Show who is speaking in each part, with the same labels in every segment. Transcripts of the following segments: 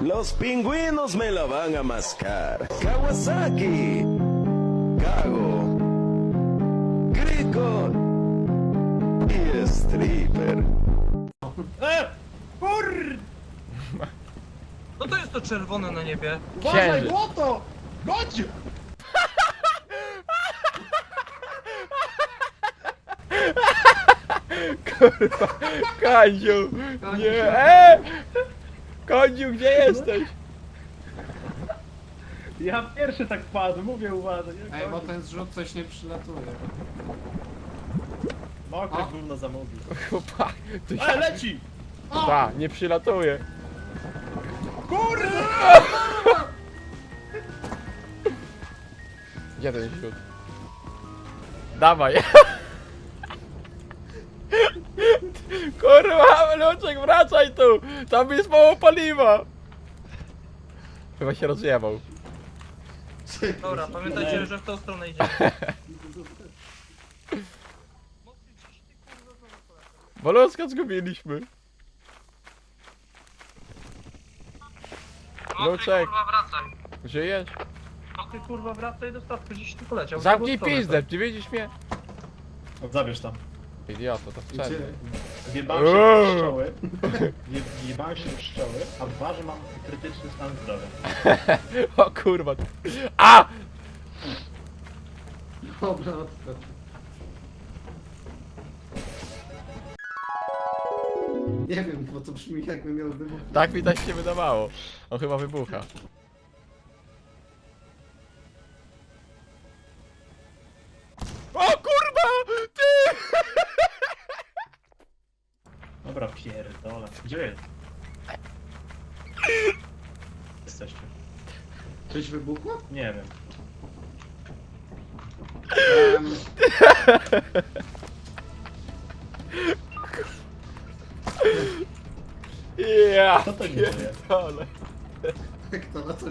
Speaker 1: Los pingüinos me la van a mascar. Kawasaki. Cago. Crico. Y stripper.
Speaker 2: No to jest to czerwone na niebie.
Speaker 3: Uważaj,
Speaker 4: Księżyc.
Speaker 3: błoto! Godź!
Speaker 4: Kurwa, Kaziu! Nie! E! Kaziu, gdzie jesteś?
Speaker 3: Ja pierwszy tak padł, mówię uważaj. nie?
Speaker 5: Ej, bo ten zrzut coś nie przylatuje.
Speaker 3: Mokre
Speaker 5: O.
Speaker 3: gówno zamówił.
Speaker 4: Chłopak, tu
Speaker 3: E, leci!
Speaker 4: Ta, nie przylatuje.
Speaker 3: Kurde!
Speaker 4: Gdzie ten śród? Dawaj. Kurwa, Luczek, wracaj tu! Tam jest mało paliwa! Chyba się rozjebał.
Speaker 2: Dobra, pamiętajcie, że w tą stronę idzie.
Speaker 4: Waloska zgubiliśmy. Luczek.
Speaker 2: kurwa wracaj.
Speaker 4: Żyjesz?
Speaker 2: Ty kurwa wracaj do statku, gdzieś tu poleciał.
Speaker 4: Zamknij
Speaker 2: W drugą stronę.
Speaker 4: pizdę, nie widzisz mnie?
Speaker 3: No, zabierz tam.
Speaker 4: Idioto, to wcale.
Speaker 5: Gdzie?
Speaker 3: Wjebałem się
Speaker 4: Eee.
Speaker 3: w pszczoły. Wje- Wjebałem się w pszczoły, a dwa, że mam krytyczny stan zdrowia.
Speaker 4: O kurwa. A!
Speaker 5: Dobra, odstęp. Nie wiem, bo to brzmi jakby miał wybuch.
Speaker 4: Tak mi tak się wydawało. On chyba wybucha.
Speaker 3: Nie wiem.
Speaker 5: Um,
Speaker 4: Ja!
Speaker 3: Co to nie jest?
Speaker 4: pierdolę.
Speaker 5: kto na to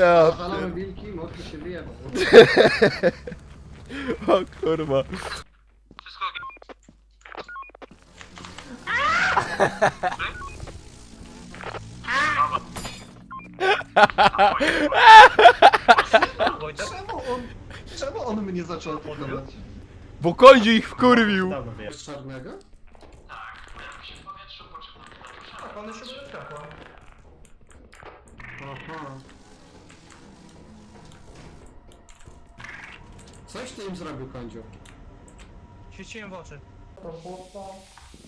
Speaker 4: Ja!
Speaker 5: Zawalamy wilki, mokry się wyjebał.
Speaker 4: O kurwa.
Speaker 2: Wszystko Wojtek?
Speaker 5: Czemu on, czemu on mnie zaczął atakować?
Speaker 4: Bo kończy ich wkurwił.
Speaker 3: Dawno wyjechał.
Speaker 5: Z czarnego?
Speaker 2: Tak, one się światła.
Speaker 5: Aha. Coś ty im zrobił, Kądziu.
Speaker 2: Świeciłem w oczy.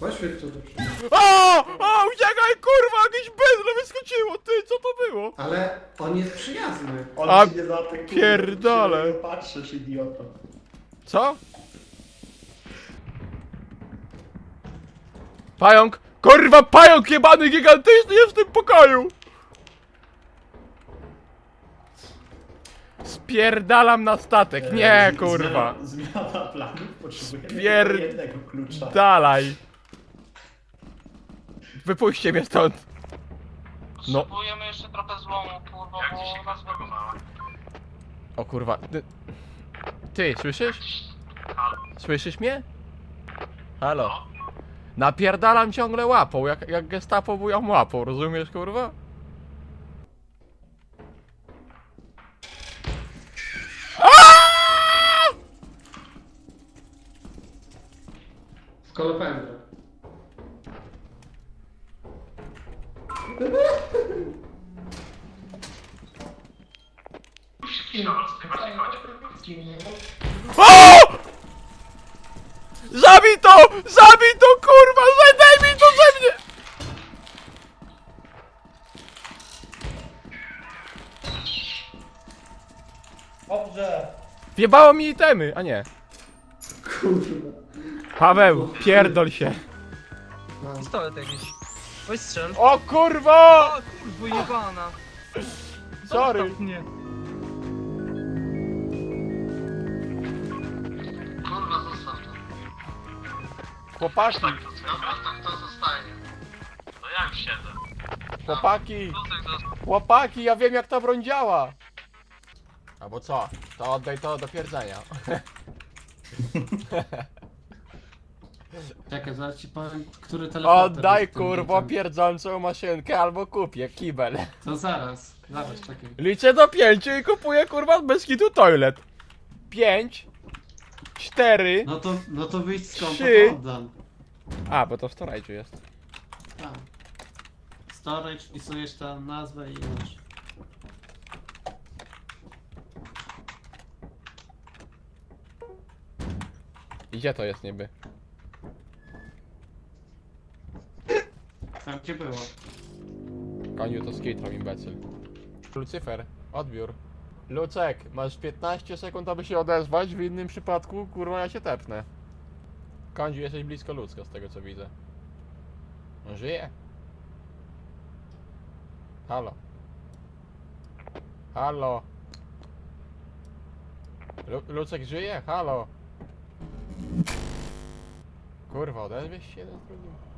Speaker 5: Poświeć to
Speaker 4: O! O! Uciekaj kurwa! Jakieś bezle wyskoczyło! Ty, co to było?
Speaker 5: Ale on jest przyjazny.
Speaker 3: On
Speaker 4: A,
Speaker 3: ci nie zaatakuje,
Speaker 4: pierdolę.
Speaker 3: się na niego Patrzysz, idioto.
Speaker 4: Co? Pająk! Kurwa, pająk jebany gigantyczny jest w tym pokoju! Spierdalam na statek, nie
Speaker 3: E, z-
Speaker 4: kurwa.
Speaker 3: Zmiana, zmiana planów, potrzebujemy
Speaker 4: Pier-
Speaker 3: tylko jednego klucza.
Speaker 4: Dalej. Wypuśćcie mnie stąd. No.
Speaker 2: Potrzebujemy jeszcze trochę złomu, kurwa, bo nas.
Speaker 4: O kurwa. Ty, ty słyszysz? Słyszysz mnie? Halo. Napierdalam ciągle łapą, jak, jak gestapo bują łapą, rozumiesz kurwa?
Speaker 5: Skolopendra.
Speaker 4: O! Zabij to! Zabij to kurwa! Zdaj mi to ze mnie!
Speaker 2: Dobrze.
Speaker 4: Wjebało mi itemy, a nie.
Speaker 5: Kurwa.
Speaker 4: Paweł, pierdol się.
Speaker 2: Pistolet jakiś. Strzel.
Speaker 4: O kurwa!
Speaker 2: O kurwa jebana.
Speaker 4: Sorry.
Speaker 2: Zostaw mnie.
Speaker 4: Chłopaki,
Speaker 5: Dobra, tak to zostaje.
Speaker 2: No ja już siedzę.
Speaker 4: chłopaki,
Speaker 2: został.
Speaker 4: chłopaki, ja wiem jak ta broń działa. Albo co? To oddaj to do pierdzenia.
Speaker 5: Czekaj, zaraz ci powiem, który telefon.
Speaker 4: Oddaj kurwa pierdzącą maszynkę albo kupię kibel.
Speaker 5: To zaraz, zaraz, czekaj.
Speaker 4: Liczę do pięciu i kupuję kurwa bez kitu toilet. Pięć. Cztery.
Speaker 5: No to, no to wyjść z kompa,
Speaker 4: Trzy.
Speaker 5: to oddam.
Speaker 4: A, bo to w storage'u jest.
Speaker 5: Tam. Storage, wpisujesz tam nazwę i masz.
Speaker 4: I Gdzie to jest niby?
Speaker 5: Tam gdzie było.
Speaker 4: Koniu to skitrą imbecyl. Lucyfer, odbiór. Lucek, masz 15 sekund, aby się odezwać, w innym przypadku, kurwa, ja się tepnę. Kądziu, jesteś blisko ludzka, z tego co widzę. On żyje? Halo? Halo? Lu Lucek żyje? Halo? Kurwa, odezwiesz się jeden z drugim?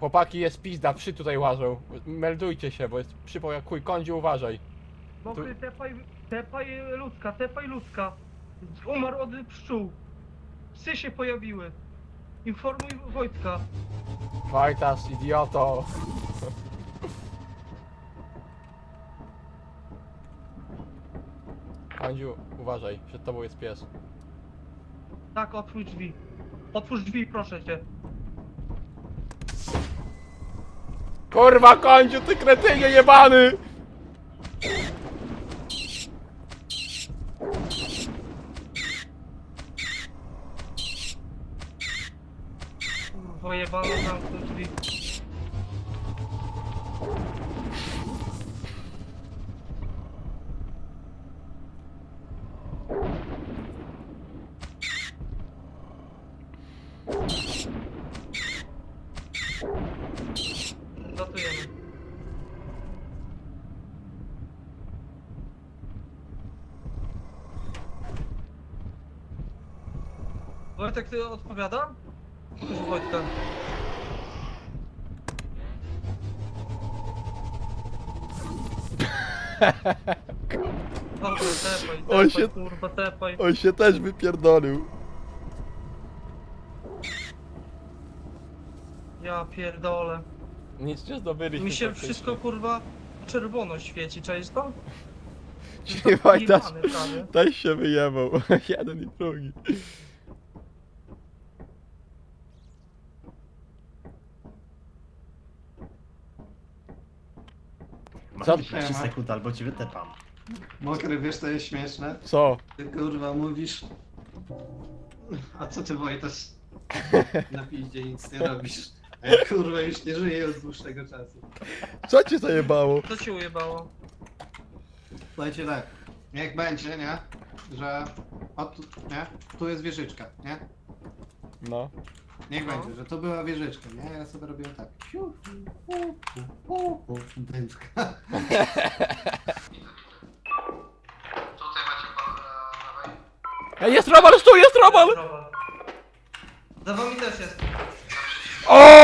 Speaker 4: Chłopaki, jest pizda, przy tutaj łażą. Meldujcie się, bo jest przypał jak chuj. Kądziu, uważaj.
Speaker 2: Mokry, tepaj, tepaj ludzka, tepaj ludzka. Umarł od pszczół. Psy się pojawiły. Informuj Wojtka.
Speaker 4: Wajtas, idioto. Kądziu, uważaj, przed tobą jest pies.
Speaker 2: Tak, otwórz drzwi. Otwórz drzwi, proszę cię.
Speaker 4: Kurwa, Kądziu, ty kretynie jebany!
Speaker 2: Wojebano zamknął drzwi. Zatujemy. Wojtek, ty odpowiada? Proszę Wojtka. Dobra, tepaj,
Speaker 4: On
Speaker 2: tepaj,
Speaker 4: się-
Speaker 2: kurwa, tepaj.
Speaker 4: On się też wypierdolił.
Speaker 2: Ja pierdolę.
Speaker 4: Nic nie zdobyliśmy.
Speaker 2: Mi się
Speaker 4: praktycznie.
Speaker 2: wszystko kurwa czerwono świeci, czaisz to?
Speaker 4: Ci Wajtas,
Speaker 2: Jebany prawie.
Speaker 4: się wyjebał. Jeden i drugi.
Speaker 6: Masz
Speaker 4: Co-
Speaker 6: 15 sekund albo ci wytepam.
Speaker 5: Mokry, wiesz co jest śmieszne?
Speaker 4: Co?
Speaker 5: Ty kurwa mówisz... A co ty Wojtasz? Na piździe nic nie robisz. A ja kurwa już nie żyję od dłuższego czasu.
Speaker 4: Co cię zajebało?
Speaker 2: Co ci ujebało?
Speaker 5: Słuchajcie tak, niech będzie, nie? Że... O tu, nie? Tu jest wieżyczka, nie?
Speaker 4: No.
Speaker 5: Niech
Speaker 2: No.
Speaker 5: będzie, że to była wieżyczka, nie? Ja sobie robiłem tak. Siu, pu, pu, pu, pu, Dętka. Tutaj macie po lewej.
Speaker 4: Ej, jest robal, tu jest robal!
Speaker 2: Za wami też jest.
Speaker 4: O!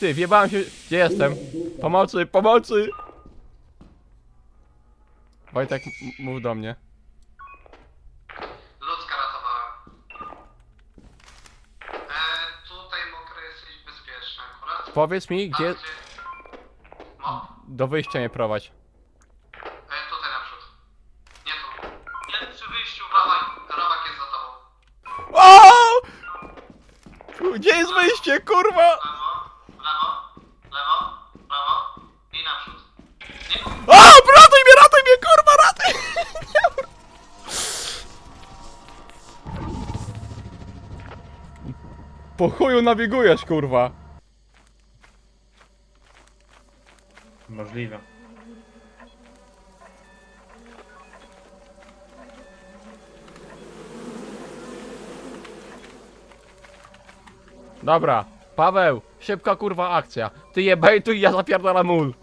Speaker 4: Ty, wjebałem się... Gdzie jestem? Pomocy, pomocy! Wojtek, m- mów do mnie.
Speaker 5: Ludzka ratowałem. E, tutaj mokry jesteś bezpieczny akurat.
Speaker 4: Powiedz mi, gdzie...
Speaker 5: No,
Speaker 4: Do wyjścia mnie prowadź. Po chuju nawigujesz, kurwa.
Speaker 3: Możliwe.
Speaker 4: Dobra, Paweł, szybka kurwa akcja. Ty je bejtuj, ja zapierdalam mól.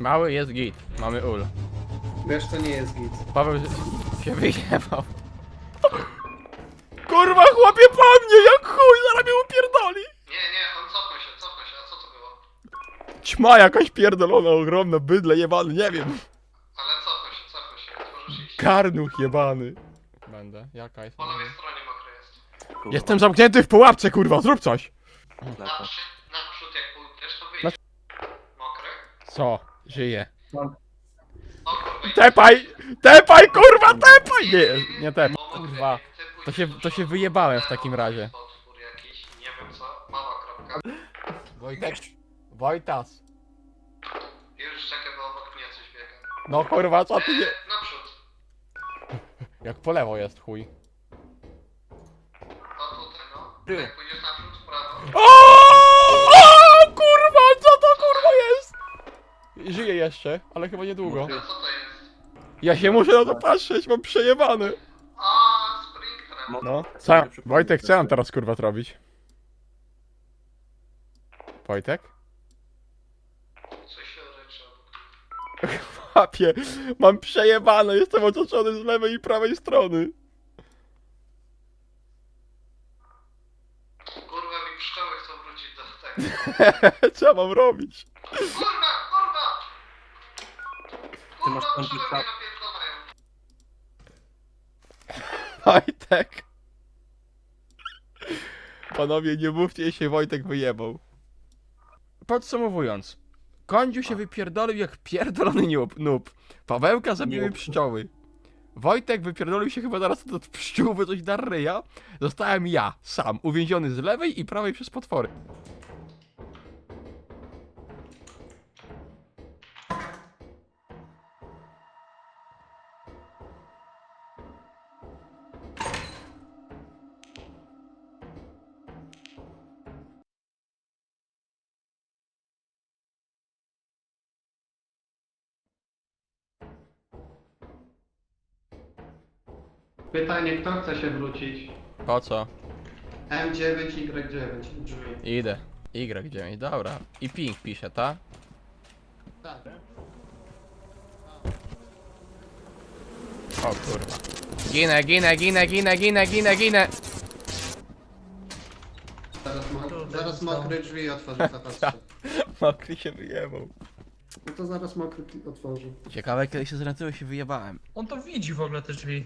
Speaker 4: Mały jest git, mamy ul.
Speaker 5: Wiesz, to nie jest git.
Speaker 4: Paweł się wyjebał. Kurwa, chłopie po mnie, jak chuj, zaraz mnie upierdoli.
Speaker 5: Nie, nie, on cofnął się, cofnął się, a co to było?
Speaker 4: Ćma jakaś pierdolona, ogromna, bydle jebany, nie wiem.
Speaker 5: Ale cofnął się, cofnął się, możesz iść.
Speaker 4: Karnuch jebany. Będę, jaka jest?
Speaker 5: Po lewej stronie mokry jest.
Speaker 4: Jestem zamknięty w pułapce, kurwa, zrób coś.
Speaker 5: Naprzód, naprzód jak pójdziesz, to wyjść.
Speaker 4: Znaczy-
Speaker 5: Mokry?
Speaker 4: Co? Żyję.
Speaker 5: O kurwa, i-
Speaker 4: Tepaj! Tepaj, kurwa, tepaj! Nie, nie tepaj, kurwa.
Speaker 5: ty
Speaker 4: To się, to się wyjebałem w takim razie.
Speaker 5: Potwór jakiś, nie wiem co, mała kropka.
Speaker 4: Wojtek. Wojtas.
Speaker 5: Już czekaj, bo obok mnie coś biega.
Speaker 4: No kurwa, co ty nie...
Speaker 5: Naprzód.
Speaker 4: Jak po lewo jest, chuj.
Speaker 5: O tutaj no. Pójdziesz
Speaker 4: Żyję jeszcze, ale chyba niedługo.
Speaker 5: Co to jest?
Speaker 4: Ja się muszę na to patrzeć, mam przejebany.
Speaker 5: A, Springtrap.
Speaker 4: No. Co? Wojtek, co mam teraz kurwa zrobić? Wojtek?
Speaker 5: Coś się.
Speaker 4: Papie, mam przejebane, jestem otoczony z lewej i prawej strony.
Speaker 5: Kurwa, mi pszczoły chcą wrócić do tego.
Speaker 4: Co mam robić?
Speaker 5: Kurwa! Kurwa,
Speaker 6: masz
Speaker 5: napierdalają.
Speaker 4: Wojtek. Panowie, nie mówcie się, Wojtek wyjebał. Podsumowując. Kądziu się wypierdolił jak pierdolony noob. noob. Pawełka zabiły pszczoły. Wojtek wypierdolił się chyba zaraz od pszczół, bo coś dar ryja. Zostałem ja, sam, uwięziony z lewej i prawej przez potwory.
Speaker 5: Pytanie, kto chce się wrócić?
Speaker 4: Po co?
Speaker 5: M9, Y9, drzwi.
Speaker 4: Idę. Y9, dobra. I ping pisze, ta?
Speaker 5: Tak.
Speaker 4: O kurwa. Ginę, ginę, ginę, ginę, ginę, ginę, ginę.
Speaker 5: Zaraz, mo zaraz mokry drzwi otworzy, zobaczcie.
Speaker 4: Mokry się wyjebał.
Speaker 5: No to zaraz mokry otworzy.
Speaker 4: Ciekawe, kiedy się zręczyło się wyjebałem.
Speaker 2: On to widzi w ogóle te drzwi.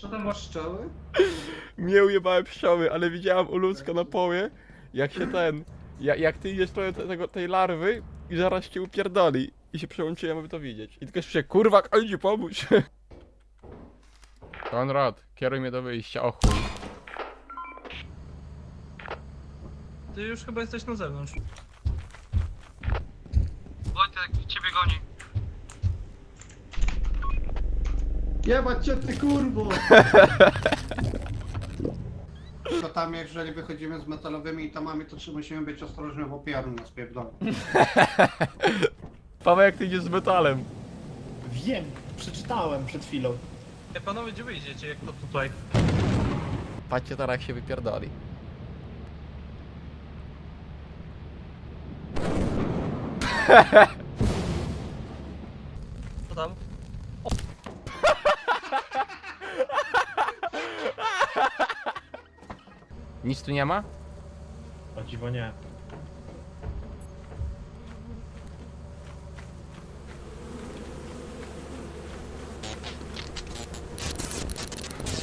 Speaker 2: Co tam masz?
Speaker 5: Pszczoły?
Speaker 4: Mnie ujebałem pszczoły, ale widziałem u ludzka na poły, jak się ten, jak, jak ty idziesz trochę te- tego, tej larwy i zaraz cię upierdoli. I się przełączyłem, aby to widzieć. I tylko słyszę, kurwa, kończy pomóż. Konrad, kieruj mnie do wyjścia, o chuj.
Speaker 2: Ty już chyba jesteś na zewnątrz. Wojtek, ciebie goni.
Speaker 5: Jebać cię ty kurwo! Tam jeżeli wychodzimy z metalowymi itemami, to trzeba musimy być ostrożni, bo piarun nas pierdolą.
Speaker 4: Paweł, jak ty idziesz z metalem.
Speaker 3: Wiem, przeczytałem przed chwilą.
Speaker 2: Ej, panowie, gdzie wyjdziecie, jak to tutaj?
Speaker 4: Patrzcie teraz, jak się wypierdoli.
Speaker 2: Co tam?
Speaker 4: Nic tu nie ma?
Speaker 3: O dziwo nie.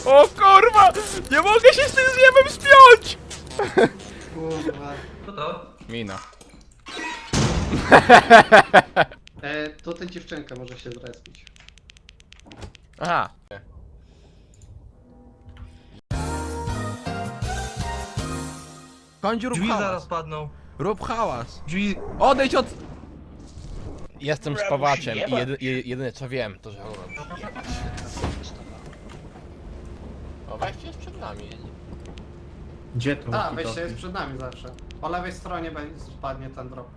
Speaker 4: O kurwa! Nie mogę się z tym zjebem spiąć!
Speaker 5: Kurwa.
Speaker 2: Co to?
Speaker 4: Mina.
Speaker 5: E, tutaj dziewczynka może się zrespić.
Speaker 4: Aha. Kądziu, rób
Speaker 2: Drzwi zaraz
Speaker 4: hałas.
Speaker 2: padną.
Speaker 4: Rób hałas.
Speaker 2: Drzwi...
Speaker 4: Odejdź od... Jestem spawaczem i jedy, je- jedyne co wiem, to że O, wejście jest przed nami.
Speaker 6: Gdzie tu?
Speaker 5: Tak, wejście jest przed nami zawsze. Po lewej stronie będzie spadnie ten drop.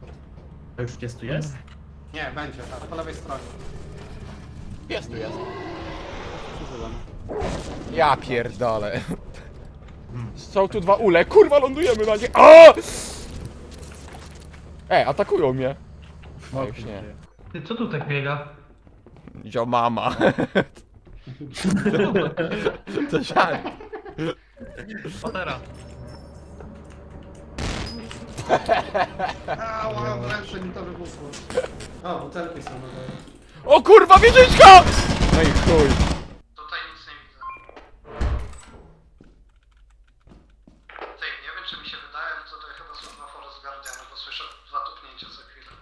Speaker 6: To już jest tu jest?
Speaker 5: Nie, będzie, tak, po lewej stronie.
Speaker 4: Pies tu jest. Ja pierdolę. Są tu dwa ule. Kurwa, lądujemy na nie. A! Ej, atakują mnie. No już nie.
Speaker 2: Ty, co tu tak biega?
Speaker 4: Zio mama. To żart.
Speaker 2: Patera.
Speaker 5: Ała, wręcz mi to wybuchło. O, butelki są na dole.
Speaker 4: O kurwa, wieżyczka! No i chuj.
Speaker 5: Tutaj nic nie widzę. Ty, nie wiem czy mi się wydaje, ale to, to chyba są dwa Forest Guardiany, bo słyszę dwa tupnięcia co chwilę.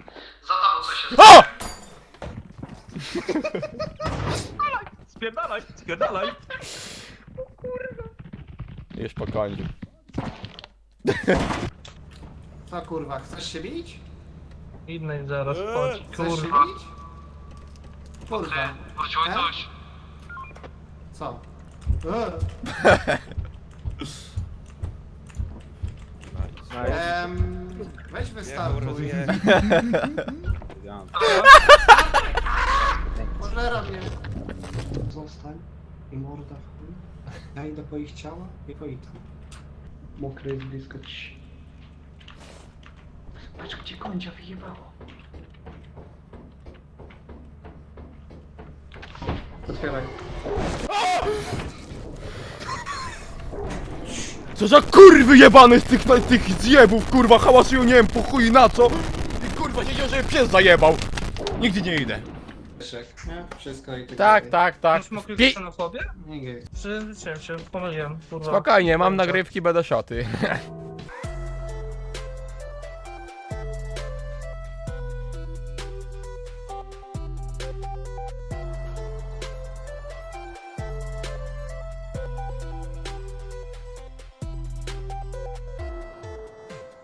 Speaker 5: Za tobą coś jest.
Speaker 4: O!
Speaker 2: Spierdalaj, spierdalaj.
Speaker 4: Już po końcu.
Speaker 5: Co kurwa, chcesz się bić?
Speaker 2: Innej zaraz, chodź.
Speaker 5: Chcesz się
Speaker 2: Kurwa.
Speaker 5: bić? Kurwa.
Speaker 2: Wróciłeś
Speaker 5: E?
Speaker 2: coś.
Speaker 5: Co? Eee. Em, weź wystartuj. Pożera mnie. Zostań i morda w chuj. Ja idę po ich ciała i po ich tam. Mokry jest blisko ci. Patrz gdzie końcia wyjebało. Otwieraj.
Speaker 4: Co za kurwy jebane z tych, z tych zjebów, kurwa, hałasują nie wiem po chuj na co. I kurwa siedział, żeby pies zajebał. Nigdy nie idę.
Speaker 5: Nie? Wszystko i tak.
Speaker 4: Tak, tak, tak.
Speaker 2: Masz mokry
Speaker 4: Pi-?
Speaker 5: Nie gej.
Speaker 2: Przyzwyczaiłem się, pomyliłem, kurwa.
Speaker 4: Spokojnie, mam nagrywki, będę szoty.